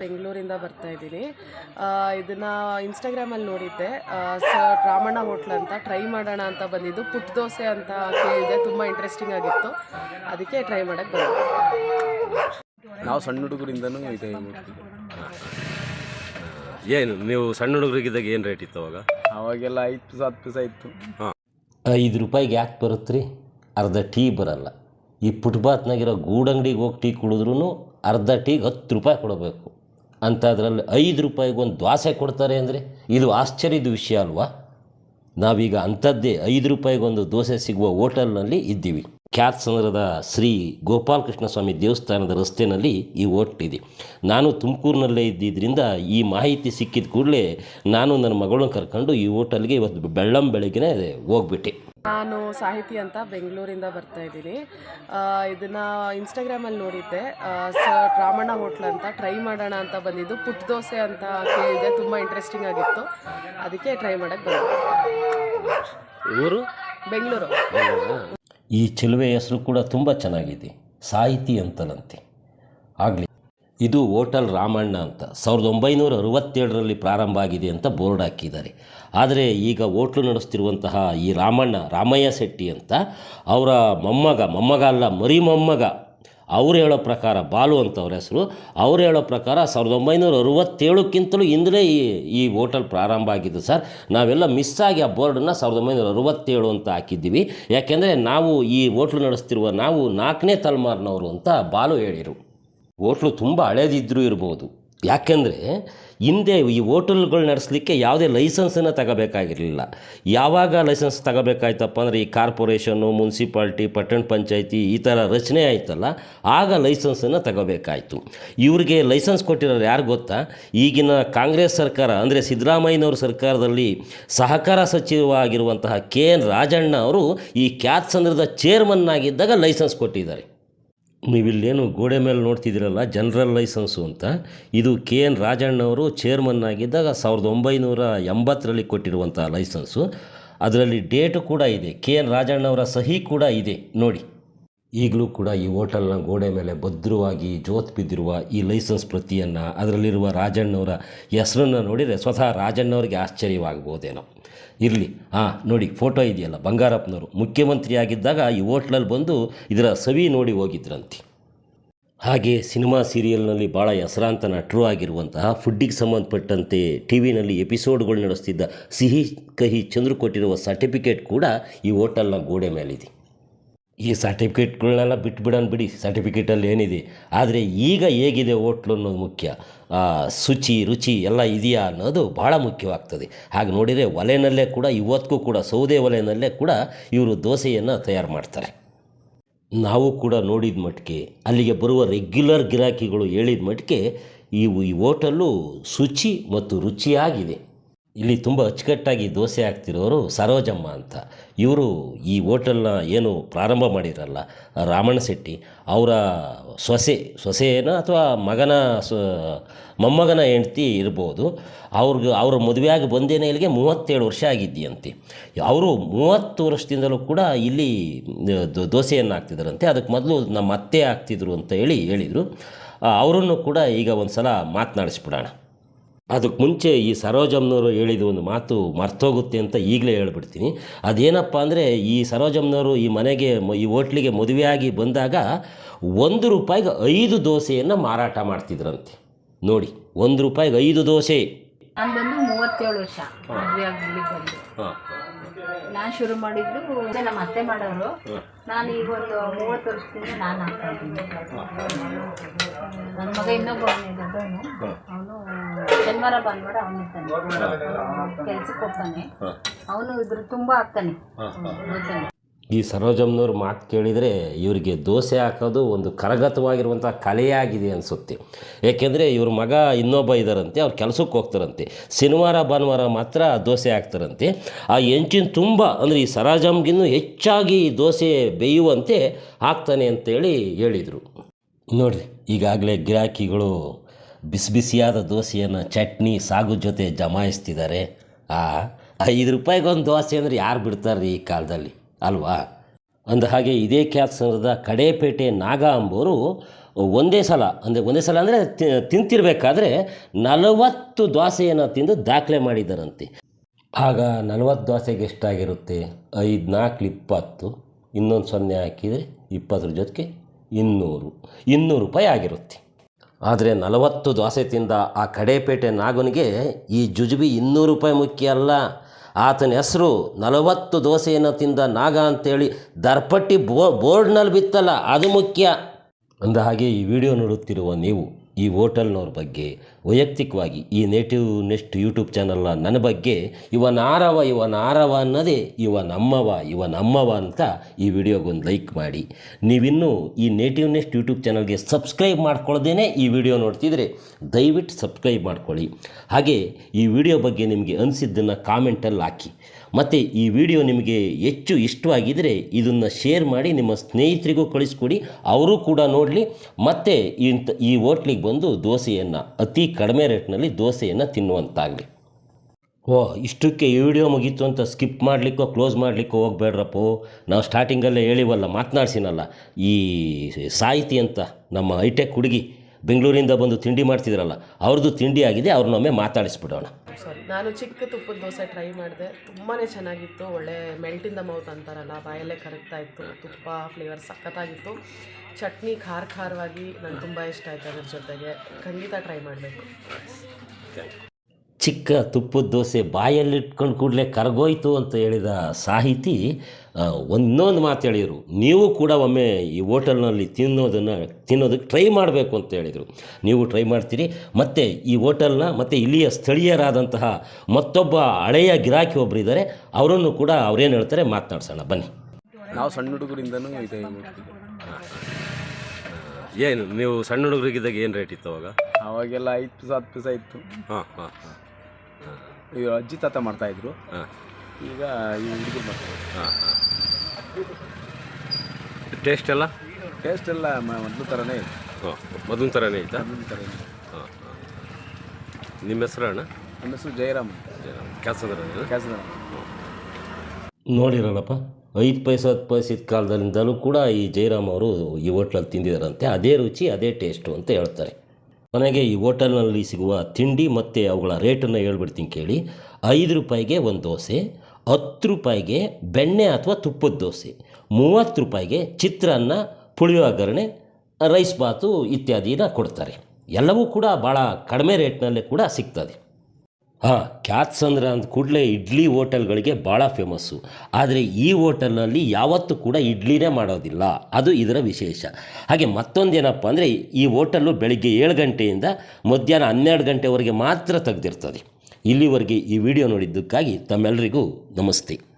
ಬೆಂಗಳೂರಿಂದ ಬರ್ತಾ ಇದ್ದೀನಿ. ಇದನ್ನು ಇನ್ಸ್ಟಾಗ್ರಾಮಲ್ಲಿ ನೋಡಿದ್ದೆ. ಸರ್ ರಾಮಣ್ಣ ಹೋಟ್ಲ್ ಅಂತ ಟ್ರೈ ಮಾಡೋಣ ಅಂತ ಬಂದಿದ್ದು. ಪುಟ್ ದೋಸೆ ಅಂತ ಕೇಳಿದೆ ತುಂಬ ಇಂಟ್ರೆಸ್ಟಿಂಗ್ ಆಗಿತ್ತು. ಅದಕ್ಕೆ ಟ್ರೈ ಮಾಡೋಕ್ಕೆ ಬಂದೆ. ನಾವು ಸಣ್ಣ ಹುಡುಗರಿಂದನೂ ಇದೆ ಏನು ನೀವು ಸಣ್ಣ ಹುಡುಗರಿಗಿದ್ದಾಗ ಏನು ರೇಟ್ ಇತ್ತು ಅವಾಗ? ಅವಾಗೆಲ್ಲ ಐದು ಪೀಸ್ ಹತ್ತು ಪೀಸ್ ಹಾಂ. ಐದು ರೂಪಾಯಿಗೆ ಯಾಕೆ ಬರುತ್ತೆ ರೀ ಅರ್ಧ ಟೀ ಬರಲ್ಲ. ಈ ಫುಟ್ಪಾತ್ನಾಗಿರೋ ಗೂಡಂಗಡಿಗೆ ಹೋಗಿ ಟೀ ಕುಡಿದ್ರೂ ಅರ್ಧ ಟೀಗೆ ಹತ್ತು ರೂಪಾಯಿ ಕೊಡಬೇಕು. ಅಂಥದ್ರಲ್ಲಿ ಐದು ರೂಪಾಯಿಗೆ ಒಂದು ದ್ವಾಸೆ ಕೊಡ್ತಾರೆ ಅಂದರೆ ಇದು ಆಶ್ಚರ್ಯದ ವಿಷಯ ಅಲ್ವಾ? ನಾವೀಗ ಅಂಥದ್ದೇ ಐದು ರೂಪಾಯಿಗೊಂದು ದೋಸೆ ಸಿಗುವ ಹೋಟೆಲ್ನಲ್ಲಿ ಇದ್ದೀವಿ. ಖ್ಯಾತಸಂದ್ರದ ಶ್ರೀ ಗೋಪಾಲಕೃಷ್ಣ ಸ್ವಾಮಿ ದೇವಸ್ಥಾನದ ರಸ್ತೆಯಲ್ಲಿ ಈ ಹೋಟ್ಲ್ ಇದೆ. ನಾನು ತುಮಕೂರಿನಲ್ಲೇ ಇದ್ದಿದ್ದರಿಂದ ಈ ಮಾಹಿತಿ ಸಿಕ್ಕಿದ ಕೂಡಲೇ ನಾನು ನನ್ನ ಮಗಳನ್ನ ಕರ್ಕೊಂಡು ಈ ಹೋಟೆಲ್ಗೆ ಇವತ್ತು ಬೆಳ್ಳಂ ಬೆಳಗ್ಗೆ ಹೋಗ್ಬಿಟ್ಟೆ. ನಾನು ಸಾಹಿತಿ ಅಂತ ಬೆಂಗಳೂರಿಂದ ಬರ್ತಾ ಇದ್ದೀನಿ. ಇದನ್ನು ಇನ್ಸ್ಟಾಗ್ರಾಮಲ್ಲಿ ನೋಡಿದ್ದೆ. ಸ ರಾಮಣ್ಣ ಹೋಟ್ಲ್ ಅಂತ ಟ್ರೈ ಮಾಡೋಣ ಅಂತ ಬಂದಿದ್ದು. ಪುಟ್ ದೋಸೆ ಅಂತ ಕೇಳಿದೆ ತುಂಬ ಇಂಟ್ರೆಸ್ಟಿಂಗ್ ಆಗಿತ್ತು. ಅದಕ್ಕೆ ಟ್ರೈ ಮಾಡೋಕ್ಕೆ ಬಂದೆ. ಊರು? ಬೆಂಗಳೂರು. ಈ ಚಿಲುವೆ ಹೆಸರು ಕೂಡ ತುಂಬ ಚೆನ್ನಾಗಿದೆ. ಸಾಹಿತಿ ಅಂತಲಂತೆ ಆಗಲಿ. ಇದು ಹೋಟಲ್ ರಾಮಣ್ಣ ಅಂತ. ಸಾವಿರದ ಒಂಬೈನೂರ ಅರವತ್ತೇಳರಲ್ಲಿ ಪ್ರಾರಂಭ ಆಗಿದೆ ಅಂತ ಬೋರ್ಡ್ ಹಾಕಿದ್ದಾರೆ. ಆದರೆ ಈಗ ಹೋಟ್ಲು ನಡೆಸ್ತಿರುವಂತಹ ಈ ರಾಮಣ್ಣ, ರಾಮಯ್ಯ ಶೆಟ್ಟಿ ಅಂತ ಅವರ ಮೊಮ್ಮಗ ಮೊಮ್ಮಗ ಅಲ್ಲ, ಮರಿ ಮೊಮ್ಮಗ, ಅವ್ರು ಹೇಳೋ ಪ್ರಕಾರ ಬಾಲು ಅಂತ ಅವ್ರ ಹೆಸರು, ಅವ್ರು ಹೇಳೋ ಪ್ರಕಾರ ಸಾವಿರದ ಒಂಬೈನೂರ ಅರವತ್ತೇಳಕ್ಕಿಂತಲೂ ಹಿಂದಲೇ ಈ ಈ ಹೋಟೆಲ್ ಪ್ರಾರಂಭ ಆಗಿದ್ದು ಸರ್. ನಾವೆಲ್ಲ ಮಿಸ್ ಆಗಿ ಆ ಬೋರ್ಡನ್ನು ಸಾವಿರದ ಒಂಬೈನೂರ ಅರವತ್ತೇಳು ಅಂತ ಹಾಕಿದ್ದೀವಿ. ಯಾಕೆಂದರೆ ನಾವು ಈ ಹೋಟ್ಲು ನಡೆಸ್ತಿರುವ ನಾವು ನಾಲ್ಕನೇ ತಲೆಮಾರಿನವರು ಅಂತ ಬಾಲು ಹೇಳಿರು. ಹೋಟ್ಲು ತುಂಬ ಹಳೇದಿದ್ದರೂ ಇರ್ಬೋದು. ಯಾಕೆಂದರೆ ಹಿಂದೆ ಈ ಹೋಟೆಲ್ಗಳು ನಡೆಸಲಿಕ್ಕೆ ಯಾವುದೇ ಲೈಸೆನ್ಸನ್ನು ತಗೋಬೇಕಾಗಿರಲಿಲ್ಲ. ಯಾವಾಗ ಲೈಸೆನ್ಸ್ ತಗೋಬೇಕಾಯ್ತಪ್ಪ ಅಂದರೆ ಈ ಕಾರ್ಪೊರೇಷನ್ನು, ಮುನ್ಸಿಪಾಲ್ಟಿ, ಪಟ್ಟಣ ಪಂಚಾಯಿತಿ ಈ ಥರ ರಚನೆ ಆಯ್ತಲ್ಲ, ಆಗ ಲೈಸೆನ್ಸನ್ನು ತಗೋಬೇಕಾಯಿತು. ಇವರಿಗೆ ಲೈಸೆನ್ಸ್ ಕೊಟ್ಟಿರೋರು ಯಾರು ಗೊತ್ತಾ? ಈಗಿನ ಕಾಂಗ್ರೆಸ್ ಸರ್ಕಾರ ಅಂದರೆ ಸಿದ್ದರಾಮಯ್ಯನವ್ರ ಸರ್ಕಾರದಲ್ಲಿ ಸಹಕಾರ ಸಚಿವ ಆಗಿರುವಂತಹ ಕೆ ಎನ್ ರಾಜಣ್ಣ ಅವರು ಈ ಖ್ಯಾತಸಂದ್ರದ ಚೇರ್ಮನ್ ಆಗಿದ್ದಾಗ ಲೈಸೆನ್ಸ್ ಕೊಟ್ಟಿದ್ದಾರೆ. ನೀವಿಲ್ಲೇನು ಗೋಡೆ ಮೇಲೆ ನೋಡ್ತಿದ್ದೀರಲ್ಲ ಜನರಲ್ ಲೈಸೆನ್ಸು ಅಂತ. ಇದು ಕೆ ಎನ್ ರಾಜಣ್ಣವರು ಚೇರ್ಮನ್ ಆಗಿದ್ದಾಗ ಸಾವಿರದ ಒಂಬೈನೂರ ಎಂಬತ್ತರಲ್ಲಿ ಕೊಟ್ಟಿರುವಂಥ ಲೈಸೆನ್ಸು ಅದರಲ್ಲಿ ಡೇಟು ಕೂಡ ಇದೆ. ಕೆ ಎನ್ ರಾಜಣ್ಣವರ ಸಹಿ ಕೂಡ ಇದೆ. ನೋಡಿ. ಈಗಲೂ ಕೂಡ ಈ ಹೋಟೆಲ್ನ ಗೋಡೆ ಮೇಲೆ ಭದ್ರವಾಗಿ ಜೋತ್ ಬಿದ್ದಿರುವ ಈ ಲೈಸೆನ್ಸ್ ಪ್ರತಿಯನ್ನು ಅದರಲ್ಲಿರುವ ರಾಜಣ್ಣವರ ಹೆಸರನ್ನು ನೋಡಿದರೆ ಸ್ವತಃ ರಾಜಣ್ಣವ್ರಿಗೆ ಆಶ್ಚರ್ಯವಾಗ್ಬೋದೇನೋ ಇರಲಿ. ಹಾಂ ನೋಡಿ ಫೋಟೋ ಇದೆಯಲ್ಲ, ಬಂಗಾರಪ್ಪನವರು. ಮುಖ್ಯಮಂತ್ರಿ ಆಗಿದ್ದಾಗ ಈ ಹೋಟ್ಲಲ್ಲಿ ಬಂದು ಇದರ ಸವಿ ನೋಡಿ ಹೋಗಿದ್ರಂತೆ. ಹಾಗೆ ಸಿನಿಮಾ ಸೀರಿಯಲ್ನಲ್ಲಿ ಭಾಳ ಹೆಸರಾಂತ ನಟರು ಆಗಿರುವಂತಹ ಫುಡ್ಡಿಗೆ ಸಂಬಂಧಪಟ್ಟಂತೆ ಟಿ ವಿನಲ್ಲಿ ಎಪಿಸೋಡ್ಗಳು ನಡೆಸ್ತಿದ್ದ ಸಿಹಿ ಕಹಿ ಚಂದ್ರು ಕೊಟ್ಟಿರುವ ಸರ್ಟಿಫಿಕೇಟ್ ಕೂಡ ಈ ಹೋಟೆಲ್ನ ಗೋಡೆ ಮೇಲಿದೆ. ಈ ಸರ್ಟಿಫಿಕೇಟ್ಗಳನ್ನೆಲ್ಲ ಬಿಟ್ಬಿಡೋಣ ಬಿಡಿ ಸರ್ಟಿಫಿಕೇಟಲ್ಲಿ ಏನಿದೆ. ಆದರೆ ಈಗ ಹೇಗಿದೆ ಹೋಟ್ಲು ಅನ್ನೋದು ಮುಖ್ಯ. ಶುಚಿ, ರುಚಿ ಎಲ್ಲ ಇದೆಯಾ ಅನ್ನೋದು ಭಾಳ ಮುಖ್ಯವಾಗ್ತದೆ. ಹಾಗೆ ನೋಡಿದರೆ ಒಲೆಯಲ್ಲೇ ಕೂಡ, ಇವತ್ತಿಗೂ ಕೂಡ, ಸೌದೆ ಒಲೆಯಲ್ಲೇ ಕೂಡ ಇವರು ದೋಸೆಯನ್ನು ತಯಾರು ಮಾಡ್ತಾರೆ. ನಾವು ಕೂಡ ನೋಡಿದ ಮಟ್ಟಿಗೆ, ಅಲ್ಲಿಗೆ ಬರುವ ರೆಗ್ಯುಲರ್ ಗಿರಾಕಿಗಳು ಹೇಳಿದ ಮಟ್ಟಿಗೆ ಈ ಈ ಹೋಟೆಲ್ಲು ಶುಚಿ ಮತ್ತು ರುಚಿಯಾಗಿದೆ. ಇಲ್ಲಿ ತುಂಬ ಅಚ್ಚುಕಟ್ಟಾಗಿ ದೋಸೆ ಹಾಕ್ತಿರೋರು ಸರೋಜಮ್ಮ ಅಂತ. ಇವರು ಈ ಹೋಟೆಲ್ನ ಏನು ಪ್ರಾರಂಭ ಮಾಡಿರಲ್ಲ, ರಾಮಣ್ಣ ಶೆಟ್ಟಿ, ಅವರ ಸೊಸೆ ಸೊಸೆನ ಅಥವಾ ಮಗನ ಸ, ಮೊಮ್ಮಗನ ಹೆಂಡ್ತಿ ಇರ್ಬೋದು. ಅವ್ರಿಗೆ, ಅವ್ರ ಮದುವೆಯಾಗಿ ಬಂದೇನೆ ಇಲ್ಲಿಗೆ ಮೂವತ್ತೇಳು ವರ್ಷ ಆಗಿದ್ದೀಯಂತೆ ಅವರು ಮೂವತ್ತು ವರ್ಷದಿಂದಲೂ ಕೂಡ ಇಲ್ಲಿ ದೋಸೆಯನ್ನು ಹಾಕ್ತಿದ್ರಂತೆ. ಅದಕ್ಕೆ ಮೊದಲು ನಮ್ಮ ಅತ್ತೆ ಹಾಕ್ತಿದ್ರು ಅಂತ ಹೇಳಿ ಹೇಳಿದರು. ಅವರನ್ನು ಕೂಡ ಈಗ ಒಂದು ಸಲ ಮಾತನಾಡಿಸ್ಬಿಡೋಣ. ಅದಕ್ಕೆ ಮುಂಚೆ ಈ ಸರೋಜಮ್ನವರು ಹೇಳಿದ ಒಂದು ಮಾತು ಮರ್ತೋಗುತ್ತೆ ಅಂತ ಈಗಲೇ ಹೇಳ್ಬಿಡ್ತೀನಿ. ಅದೇನಪ್ಪ ಅಂದರೆ ಈ ಸರೋಜಮ್ನವರು ಈ ಮನೆಗೆ ಈ ಹೋಟ್ಲಿಗೆ ಮದುವೆಯಾಗಿ ಬಂದಾಗ ಒಂದು ರೂಪಾಯಿಗೆ ಐದು ದೋಸೆಯನ್ನು ಮಾರಾಟ ಮಾಡ್ತಿದ್ರಂತೆ. ನೋಡಿ ಒಂದು ರೂಪಾಯಿಗೆ ಐದು ದೋಸೆ. ನಾನು ಮೂವತ್ತೇಳು ವರ್ಷ ನಾನು ಶುರು ಮಾಡಿದ್ದು ನಮ್ಮ ಅತ್ತೆ ಮಾಡೋರು. ನಾನು ಈಗ ಒಂದು ಮೂವತ್ತು ವರ್ಷದಿಂದ ನಾನು ಹಾಕ್ತಾ ಇದ್ದೀನಿ. ನನ್ನ ಮಗ ಇನ್ನೊಬ್ಬ ಅವನು ಶನಿವಾರ ಭಾನುವಾರ ಅವನಿರ್ತಾನೆ ಕೆಲ್ಸಕ್ಕೆ ಹೋಗ್ತಾನೆ. ಅವನು ಇದ್ರ ತುಂಬಾ ಆಗ್ತಾನೆ. ಈ ಸರೋಜಮ್ನವ್ರ ಮಾತು ಕೇಳಿದರೆ ಇವರಿಗೆ ದೋಸೆ ಹಾಕೋದು ಒಂದು ಕರಗತವಾಗಿರುವಂಥ ಕಲೆಯಾಗಿದೆ ಅನಿಸುತ್ತೆ. ಏಕೆಂದರೆ ಇವ್ರ ಮಗ ಇನ್ನೊಬ್ಬ ಇದ್ದಾರಂತೆ ಅವ್ರು ಕೆಲಸಕ್ಕೆ ಹೋಗ್ತಾರಂತೆ. ಶನಿವಾರ ಭಾನುವಾರ ಮಾತ್ರ ದೋಸೆ ಹಾಕ್ತಾರಂತೆ. ಆ ಹೆಂಚಿನ ತುಂಬ ಅಂದರೆ ಈ ಸರೋಜಮ್ಗಿನ್ನೂ ಹೆಚ್ಚಾಗಿ ದೋಸೆ ಬೇಯುವಂತೆ ಹಾಕ್ತಾನೆ ಅಂತೇಳಿ ಹೇಳಿದರು. ನೋಡಿರಿ ಈಗಾಗಲೇ ಗಿರಾಕಿಗಳು ಬಿಸಿ ಬಿಸಿಯಾದ ದೋಸೆಯನ್ನು ಚಟ್ನಿ ಸಾಗು ಜೊತೆ ಜಮಾಯಿಸ್ತಿದ್ದಾರೆ. ಆ, ಐದು ರೂಪಾಯಿಗೊಂದು ದೋಸೆ ಅಂದರೆ ಯಾರು ಬಿಡ್ತಾರೆ ಈ ಕಾಲದಲ್ಲಿ? ಅಲ್ವಾ? ಅಂದ ಹಾಗೆ ಇದೇ ಕ್ಯಾತ್ಸರದ ಕಡೇಪೇಟೆ ನಾಗ ಅಂಬೋರು ಒಂದೇ ಸಲ, ಅಂದರೆ ಒಂದೇ ಸಲ ಅಂದರೆ ತಿಂತಿರ್ಬೇಕಾದ್ರೆ ನಲವತ್ತು ದೋಸೆಯನ್ನು ತಿಂದು ದಾಖಲೆ ಮಾಡಿದ್ದಾರಂತೆ ಆಗ ನಲವತ್ತು ದೋಸೆಗೆ ಎಷ್ಟಾಗಿರುತ್ತೆ? ಐದು ನಾಲ್ಕು ಇಪ್ಪತ್ತು, ಇನ್ನೊಂದು ಸೊನ್ನೆ ಹಾಕಿದರೆ ಇಪ್ಪತ್ತರ ಜೊತೆಗೆ ಇನ್ನೂರು ಇನ್ನೂರು ರೂಪಾಯಿ ಆಗಿರುತ್ತೆ. ಆದರೆ ನಲವತ್ತು ದೋಸೆ ತಿಂದ ಆ ಕಡೇಪೇಟೆ ನಾಗನಿಗೆ ಈ ಜುಜುಬಿ ಇನ್ನೂರು ರೂಪಾಯಿ ಮುಖ್ಯ ಅಲ್ಲ. ಆತನ ಹೆಸರು ನಲವತ್ತು ದೋಸೆಯನ್ನು ತಿಂದ ನಾಗ ಅಂತೇಳಿ ದರ್ಪಟ್ಟಿ ಬೋ, ಬೋರ್ಡ್ನಲ್ಲಿ ಬಿತ್ತಲ್ಲ, ಅದು ಮುಖ್ಯ. ಅಂದ ಹಾಗೆ ಈ ವಿಡಿಯೋ ನೋಡುತ್ತಿರುವ ನೀವು ಈ ಹೋಟೆಲ್ನವ್ರ ಬಗ್ಗೆ ವೈಯಕ್ತಿಕವಾಗಿ ಈ ನೇಟಿವ್ ನೆಸ್ಟ್ ಯೂಟ್ಯೂಬ್ ಚಾನಲ್ನ ನನ್ನ ಬಗ್ಗೆ ಇವ ನಾರವ ಇವ ನಾರವ ಅನ್ನೋದೇ ಇವ ನಮ್ಮವ ಇವ ನಮ್ಮವ ಅಂತ ಈ ವಿಡಿಯೋಗೊಂದು ಲೈಕ್ ಮಾಡಿ. ನೀವಿನ್ನೂ ಈ ನೇಟಿವ್ ನೆಸ್ಟ್ ಯೂಟ್ಯೂಬ್ ಚಾನಲ್ಗೆ ಸಬ್ಸ್ಕ್ರೈಬ್ ಮಾಡ್ಕೊಳ್ಳೋದೇ ಈ ವಿಡಿಯೋ ನೋಡ್ತಿದ್ರೆ ದಯವಿಟ್ಟು ಸಬ್ಸ್ಕ್ರೈಬ್ ಮಾಡ್ಕೊಳ್ಳಿ. ಹಾಗೆ ಈ ವಿಡಿಯೋ ಬಗ್ಗೆ ನಿಮಗೆ ಅನಿಸಿದ್ದನ್ನು ಕಾಮೆಂಟಲ್ಲಿ ಹಾಕಿ. ಮತ್ತು ಈ ವಿಡಿಯೋ ನಿಮಗೆ ಹೆಚ್ಚು ಇಷ್ಟವಾಗಿದ್ದರೆ ಇದನ್ನು ಶೇರ್ ಮಾಡಿ, ನಿಮ್ಮ ಸ್ನೇಹಿತರಿಗೂ ಕಳಿಸ್ಕೊಡಿ, ಅವರು ಕೂಡ ನೋಡಲಿ. ಮತ್ತು ಇಂಥ ಈ ಹೋಟ್ಲಿಗೆ ಬಂದು ದೋಸೆಯನ್ನು ಅತಿ ಕಡಿಮೆ ರೇಟ್ನಲ್ಲಿ ದೋಸೆಯನ್ನು ತಿನ್ನುವಂತಾಗಲಿ. ಓ, ಇಷ್ಟಕ್ಕೆ ಈ ವಿಡಿಯೋ ಮುಗೀತು ಅಂತ ಸ್ಕಿಪ್ ಮಾಡಲಿಕ್ಕೋ, ಕ್ಲೋಸ್ ಮಾಡಲಿಕ್ಕೋ ಹೋಗ್ಬೇಡ್ರಪ್ಪೋ. ನಾವು ಸ್ಟಾರ್ಟಿಂಗಲ್ಲೇ ಹೇಳಿವಲ್ಲ, ಮಾತನಾಡ್ಸಿನಲ್ಲ. ಈ ಸಾಹಿತಿ ಅಂತ ನಮ್ಮ ಹೈಟೆಕ್ ಹುಡುಗಿ ಬೆಂಗಳೂರಿಂದ ಬಂದು ತಿಂಡಿ ಮಾಡ್ತಿದ್ರಲ್ಲ, ಅವ್ರದ್ದು ತಿಂಡಿ ಆಗಿದೆ, ಅವ್ರನ್ನೊಮ್ಮೆ ಮಾತಾಡಿಸ್ಬಿಡೋಣ. ಸಾರಿ, ನಾನು ಚಿಕ್ಕ ತುಪ್ಪದ ದೋಸೆ ಟ್ರೈ ಮಾಡಿದೆ. ತುಂಬಾ ಚೆನ್ನಾಗಿತ್ತು. ಒಳ್ಳೆ ಮೆಲ್ಟಿಂದ ಮೌತ್ ಅಂತಾರಲ್ಲ, ಬಾಯಲ್ಲೇ ಕರಗ್ತಾ ಇತ್ತು. ತುಪ್ಪ ಫ್ಲೇವರ್ ಸಖತ್ತಾಗಿತ್ತು. ಚಟ್ನಿ ಖಾರ ಖಾರವಾಗಿ ನಂಗೆ ತುಂಬ ಇಷ್ಟ ಆಯಿತು ಅದ್ರ ಜೊತೆಗೆ. ಖಂಡಿತ ಟ್ರೈ ಮಾಡಬೇಕು. ಚಿಕ್ಕ ತುಪ್ಪದ ದೋಸೆ ಬಾಯಲ್ಲಿಟ್ಕೊಂಡು ಕೂಡಲೇ ಕರಗೋಯ್ತು ಅಂತ ಹೇಳಿದ ಸಾಹಿತಿ ಒಂದೊಂದು ಮಾತು ಹೇಳಿದರು. ನೀವು ಕೂಡ ಒಮ್ಮೆ ಈ ಹೋಟೆಲ್ನಲ್ಲಿ ತಿನ್ನೋದನ್ನು ತಿನ್ನೋದಕ್ಕೆ ಟ್ರೈ ಮಾಡಬೇಕು ಅಂತ ಹೇಳಿದರು. ನೀವು ಟ್ರೈ ಮಾಡ್ತೀರಿ. ಮತ್ತು ಈ ಹೋಟೆಲ್ನ ಮತ್ತು ಇಲ್ಲಿಯ ಸ್ಥಳೀಯರಾದಂತಹ ಮತ್ತೊಬ್ಬ ಹಳೆಯ ಗಿರಾಕಿ ಒಬ್ಬರು ಇದ್ದಾರೆ ಅವರನ್ನು ಕೂಡ ಅವ್ರೇನು ಹೇಳ್ತಾರೆ? ಮಾತನಾಡ್ಸೋಣ. ಬನ್ನಿ. ನಾವು ಸಣ್ಣ ಹುಡುಗರಿಂದನೂ ಇದೆ ಏನು ನೀವು ಸಣ್ಣ ಹುಡುಗರಿಗಿದ್ದಾಗ ಏನು ರೇಟ್ ಇತ್ತು ಅವಾಗ? ಅವಾಗೆಲ್ಲ ಐದು ಪೀಸ್ ಹತ್ತು ಪಿಸ ಇತ್ತು. ಹಾಂ ಹಾಂ ಹಾಂ. ಈಗ ಅಜ್ಜಿ ತಾತ ಮಾಡ್ತಾಯಿದ್ರು ಹಾಂ. ಈಗ ಈ ಹುಡುಗರು ಮಾಡ್ತಾರೆ. ಹಾಂ ಹಾಂ. ಟೇಸ್ಟ್ ಎಲ್ಲ? ಟೇಸ್ಟ್ ಎಲ್ಲ ಮ- ಮೊದಲು ಥರನೇ ಇದೆ ಹಾಂ ಮೊದಲಿನ ಥರನೇ ಐತಾ ಮೊದಲು ಥರ ಇದೆ ಹಾಂ ಹಾಂ. ನಿಮ್ಮ ಹೆಸರು ಅಣ್ಣ? ನಮ್ಮ ಹೆಸರು ಜಯರಾಮ್ ಕೆಲಸ ಕ್ಯಾಸದರ ನೋಡಿರಲ್ಲಪ್ಪ ಐದು ಪೈಸೆ ಹತ್ತು ಪೈಸದ ಕಾಲದಲ್ಲಿಂದಲೂ ಕೂಡ ಈ ಜಯರಾಮ್ ಅವರು ಈ ಹೋಟ್ಲಲ್ಲಿ ತಿಂದಿದ್ದಾರಂತೆ. ಅದೇ ರುಚಿ ಅದೇ ಟೇಸ್ಟು ಅಂತ ಹೇಳ್ತಾರೆ. ನನಗೆ ಈ ಹೋಟೆಲ್ನಲ್ಲಿ ಸಿಗುವ ತಿಂಡಿ ಮತ್ತು ಅವುಗಳ ರೇಟನ್ನು ಹೇಳ್ಬಿಡ್ತೀನಿ ಕೇಳಿ. ಐದು ರೂಪಾಯಿಗೆ ಒಂದು ದೋಸೆ, ಹತ್ತು ರೂಪಾಯಿಗೆ ಬೆಣ್ಣೆ ಅಥವಾ ತುಪ್ಪದ ದೋಸೆ, ಮೂವತ್ತು ರೂಪಾಯಿಗೆ ಚಿತ್ರಾನ್ನ ಪುಳಿಯೋಗರಣೆ ರೈಸ್ ಬಾತು ಇತ್ಯಾದಿನ ಕೊಡ್ತಾರೆ. ಎಲ್ಲವೂ ಕೂಡ ಭಾಳ ಕಡಿಮೆ ರೇಟ್ನಲ್ಲೇ ಕೂಡ ಸಿಗ್ತದೆ. ಹಾಂ, ಕ್ಯಾತ್ಸಂದ್ರ ಅಂದ ಕೂಡಲೇ ಇಡ್ಲಿ ಹೋಟೆಲ್ಗಳಿಗೆ ಭಾಳ ಫೇಮಸ್ಸು. ಆದರೆ ಈ ಹೋಟೆಲ್ನಲ್ಲಿ ಯಾವತ್ತೂ ಕೂಡ ಇಡ್ಲಿನೇ ಮಾಡೋದಿಲ್ಲ. ಅದು ಇದರ ವಿಶೇಷ. ಹಾಗೆ ಮತ್ತೊಂದೇನಪ್ಪ ಅಂದರೆ ಈ ಹೋಟೆಲ್ಲು ಬೆಳಿಗ್ಗೆ ಏಳು ಗಂಟೆಯಿಂದ ಮಧ್ಯಾಹ್ನ ಹನ್ನೆರಡು ಗಂಟೆವರೆಗೆ ಮಾತ್ರ ತೆಗೆದಿರ್ತದೆ. ಇಲ್ಲಿವರೆಗೆ ಈ ವಿಡಿಯೋ ನೋಡಿದ್ದಕ್ಕಾಗಿ ತಮ್ಮೆಲ್ಲರಿಗೂ ನಮಸ್ತೆ.